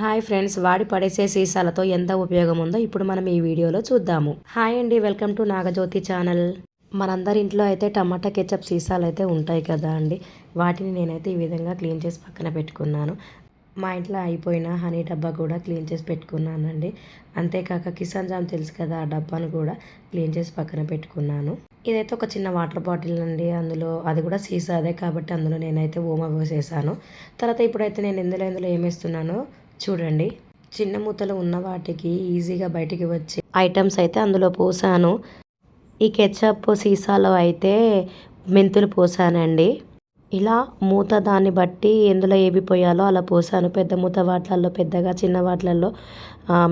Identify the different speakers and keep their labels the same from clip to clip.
Speaker 1: Hi friends వాడి పడేసే సీసాలతో ఎంత ఉపయోగం ఉందో ఇప్పుడు మనం ఈ వీడియోలో చూద్దాము. హాయ్ అండి వెల్కమ్ టు నాగజ్యోతి ఛానల్. మనందరి ఇంట్లో అయితే టమాటా కెచప్ సీసాలు అయితే ఉంటాయి కదా అండి. వాటిని నేనైతే ఈ విధంగా క్లీన్ చేసి పక్కన పెట్టుకున్నాను. మా ఇంట్లో అయిపోయిన హనీ డబ్బా కూడా క్లీన్ చేసి పెట్టుకున్నానండి. అంతేకాక కిసాన్ జామ్ తెలుసు కదా ఆ డబ్బాను కూడా క్లీన్ చేసి పక్కన పెట్టుకున్నాను. ఇదైతే ఒక చిన్న వాటర్ బాటిల్ అండి. అందులో అది కూడా సీసా అదే కాబట్టి అందులో నేనైతే ఓమా పోసేసాను. తర్వాత ఇప్పుడైతే నేను ఇందులో ఇందులో ఏమేస్తున్నానో చూడండి. చిన్న మూతలు ఉన్న వాటికి ఈజీగా బయటికి వచ్చే ఐటమ్స్ అయితే అందులో పోసాను. ఈ కెచప్ సీసాలో అయితే మెంతులు పోసానండి. ఇలా మూత దాన్ని బట్టి ఎందులో ఏవి పోయాలో అలా పోసాను. పెద్ద మూత వాట్లల్లో పెద్దగా చిన్న వాట్లల్లో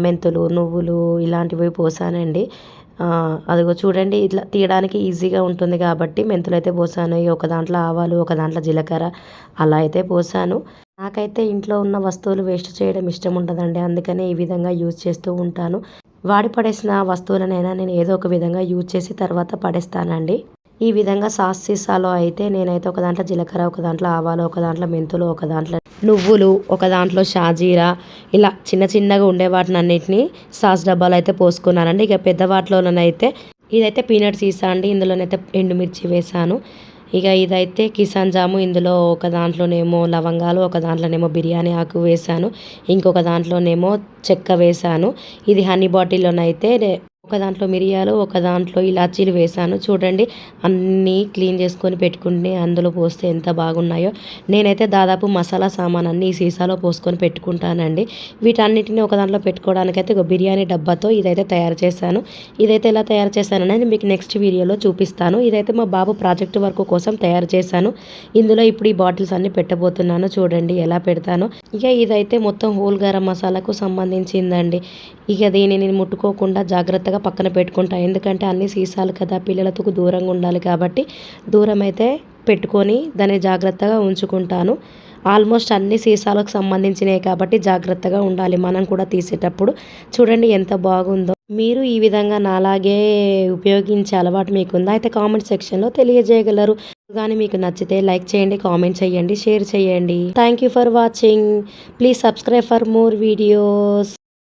Speaker 1: మెంతులు నువ్వులు ఇలాంటివి పోసానండి. అదిగో చూడండి ఇట్లా తీయడానికి ఈజీగా ఉంటుంది కాబట్టి మెంతులు అయితే పోసాను ఒక దాంట్లో ఆవాలు ఒక దాంట్లో జీలకర్ర అలా అయితే పోసాను. నాకైతే ఇంట్లో ఉన్న వస్తువులు వేస్ట్ చేయడం ఇష్టం ఉండదండి. అందుకనే ఈ విధంగా యూజ్ చేస్తూ ఉంటాను. వాడి పడేసిన వస్తువులనైనా నేను ఏదో ఒక విధంగా యూజ్ చేసి తర్వాత పడేస్తానండి. ఈ విధంగా సాస్ సీసాలో అయితే నేనైతే ఒక దాంట్లో జీలకర్ర ఒక దాంట్లో ఆవాలు ఒక దాంట్లో మెంతులు ఒక దాంట్లో నువ్వులు ఒక దాంట్లో షాజీరా ఇలా చిన్న చిన్నగా ఉండే వాటిని అన్నిటిని సాస్ డబ్బాలు అయితే పోసుకున్నానండి. ఇక పెద్ద వాటిలోనైతే ఇదైతే పీనట్ సీసా అండి. ఇందులోనైతే ఎండుమిర్చి వేసాను. ఇక ఇదైతే కిసాన్ జాము. ఇందులో ఒక దాంట్లోనేమో లవంగాలు ఒక దాంట్లోనేమో బిర్యానీ ఆకు వేసాను. ఇంకొక దాంట్లోనేమో చెక్క వేసాను. ఇది హనీ బాటిల్లోనైతే ఒక దాంట్లో మిరియాలు ఒక దాంట్లో ఇలాచీలు వేసాను చూడండి అన్నీ క్లీన్ చేసుకొని పెట్టుకుంటే అందులో పోస్తే ఎంత బాగున్నాయో. నేనైతే దాదాపు మసాలా సామాన్ అన్నీ ఈ సీసాలో పోసుకొని పెట్టుకుంటానండి. వీటన్నిటిని ఒక దాంట్లో పెట్టుకోవడానికైతే ఒక బిర్యానీ డబ్బాతో ఇదైతే తయారు చేశాను. ఇదైతే ఎలా తయారు చేశాననేది మీకు నెక్స్ట్ వీడియోలో చూపిస్తాను. ఇదైతే మా బాబు ప్రాజెక్ట్ వర్క్ కోసం తయారు చేశాను. ఇందులో ఇప్పుడు ఈ బాటిల్స్ అన్ని పెట్టబోతున్నాను. చూడండి ఎలా పెడతాను. ఇక ఇదైతే మొత్తం హోల్ గరం మసాలాకు సంబంధించిందండి. ఇక దీనిని ముట్టుకోకుండా జాగ్రత్తగా పక్కన పెట్టుకుంటాను ఎందుకంటే అన్ని సీసాలు కదా పిల్లలతో దూరంగా ఉండాలి కాబట్టి దూరం అయితే పెట్టుకొని దాన్ని జాగ్రత్తగా ఉంచుకుంటాను. ఆల్మోస్ట్ అన్ని సీసాలకు సంబంధించినవి కాబట్టి జాగ్రత్తగా ఉండాలి మనం కూడా తీసేటప్పుడు. చూడండి ఎంత బాగుందో. మీరు ఈ విధంగా నాలాగే ఉపయోగించే అలవాటు మీకుందా? అయితే కామెంట్ సెక్షన్లో తెలియజేయగలరు. కానీ మీకు నచ్చితే లైక్ చేయండి కామెంట్ చేయండి షేర్ చేయండి. Thank you for watching please subscribe for more videos